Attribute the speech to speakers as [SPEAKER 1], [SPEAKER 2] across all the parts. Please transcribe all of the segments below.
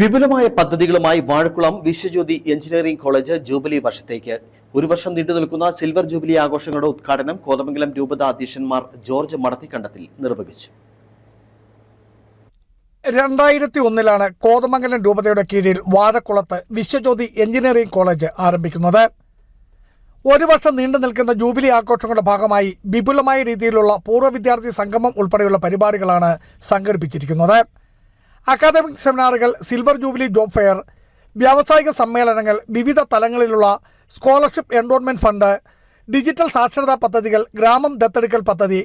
[SPEAKER 1] വിപുലമായ പദ്ധതികളുമായി Vazhakulam Viswajyothi engineering college jubilee വർഷത്തേക്ക്. ഒരു വർഷം നീണ്ടു നിൽക്കുന്ന സിൽവർ ജൂബിലി ആഘോഷങ്ങളുടെ ഉദ്ഘാടനം കോതമംഗലം രൂപത അധ്യക്ഷന്മാർ ജോർജ് മടത്തിക്കണ്ടത്തിൽ നിർവഹിച്ചു.
[SPEAKER 2] രണ്ടായിരത്തി ഒന്നിലാണ് കോതമംഗലം രൂപതയുടെ കീഴിൽ വാഴക്കുളത്ത് വിശ്വജ്യോതി എഞ്ചിനീയറിംഗ് കോളേജ് ആരംഭിക്കുന്നത്. ഒരു വർഷം നീണ്ടു നിൽക്കുന്ന ജൂബിലി ആഘോഷങ്ങളുടെ ഭാഗമായി വിപുലമായ രീതിയിലുള്ള പൂർവ വിദ്യാർത്ഥി സംഗമം ഉൾപ്പെടെയുള്ള പരിപാടികളാണ് സംഘടിപ്പിച്ചിരിക്കുന്നത്. അക്കാദമിക് സെമിനാറുകൾ സിൽവർ ജൂബിലി ജോബ് ഫെയർ വ്യാവസായിക സമ്മേളനങ്ങൾ വിവിധ തലങ്ങളിലുള്ള സ്കോളർഷിപ്പ് എൻറോൾമെന്റ് ഫണ്ട് ഡിജിറ്റൽ സാക്ഷരതാ പദ്ധതികൾ ഗ്രാമം ദത്തെടുക്കൽ പദ്ധതി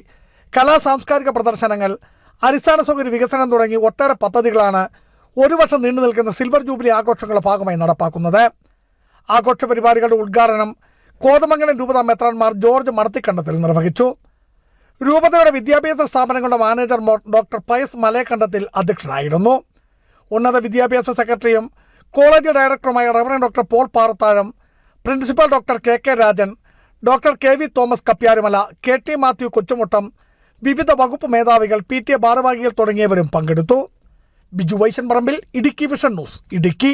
[SPEAKER 2] കലാ സാംസ്കാരിക പ്രദർശനങ്ങൾ അടിസ്ഥാന സൗകര്യ വികസനം തുടങ്ങി ഒട്ടേറെ പദ്ധതികളാണ് ഒരു വർഷം നീണ്ടു നിൽക്കുന്ന സിൽവർ ജൂബിലി ആഘോഷങ്ങളുടെ ഭാഗമായി നടപ്പാക്കുന്നത്. ആഘോഷ പരിപാടികളുടെ ഉദ്ഘാടനം കോതമംഗലം രൂപതാ മെത്രാൻമാർ ജോർജ് മടത്തിക്കണ്ടത്തിൽ നിർവഹിച്ചു. രൂപതയുടെ വിദ്യാഭ്യാസ സ്ഥാപനങ്ങളുടെ മാനേജർ ഡോക്ടർ പയസ് മലയക്കണ്ടത്തിൽ അധ്യക്ഷനായിരുന്നു. ഉന്നത വിദ്യാഭ്യാസ സെക്രട്ടറിയും കോളേജ് ഡയറക്ടറുമായ reverend doctor Paul Parathazham principal doctor K K Rajan doctor K V Thomas Kappyarumala K T Mathew Kochumuttam വിവിധ വകുപ്പ് മേധാവികൾ പി ടി എ ഭാരവാഹികൾ തുടങ്ങിയവരും പങ്കെടുത്തു. Biju Vaishan Parambil Idukki vision news Idukki.